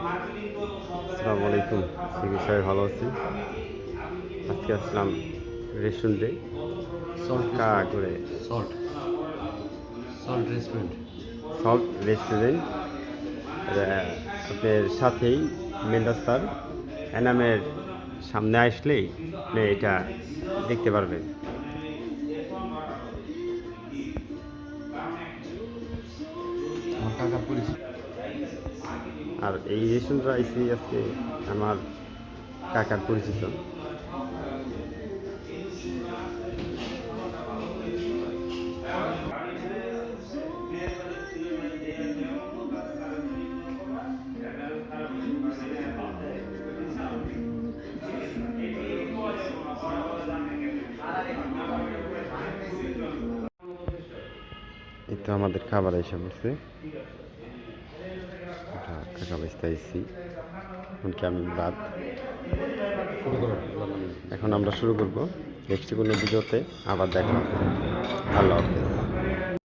আসসালামু আলাইকুম চিকিৎসায় ভালো আছি। আজকে আসলাম রেস্টুরেন্টে করে? Salt salt restaurant salt restaurant আপনার সাথেই মেন রাস্তার এনামের সামনে আসলেই আপনি এটা দেখতে পারবেন। আমার পরিচিত আর এই রেস্টুরেন্টটা আইসি আজকে আমার কাকার পরিচিত। আমাদের খাবার এসে পড়ছে বাইসতে আইসি এমনকি আমি বাদ। এখন আমরা শুরু করব। নেক্সট কোনো ভিডিওতে আবার দেখা হবে।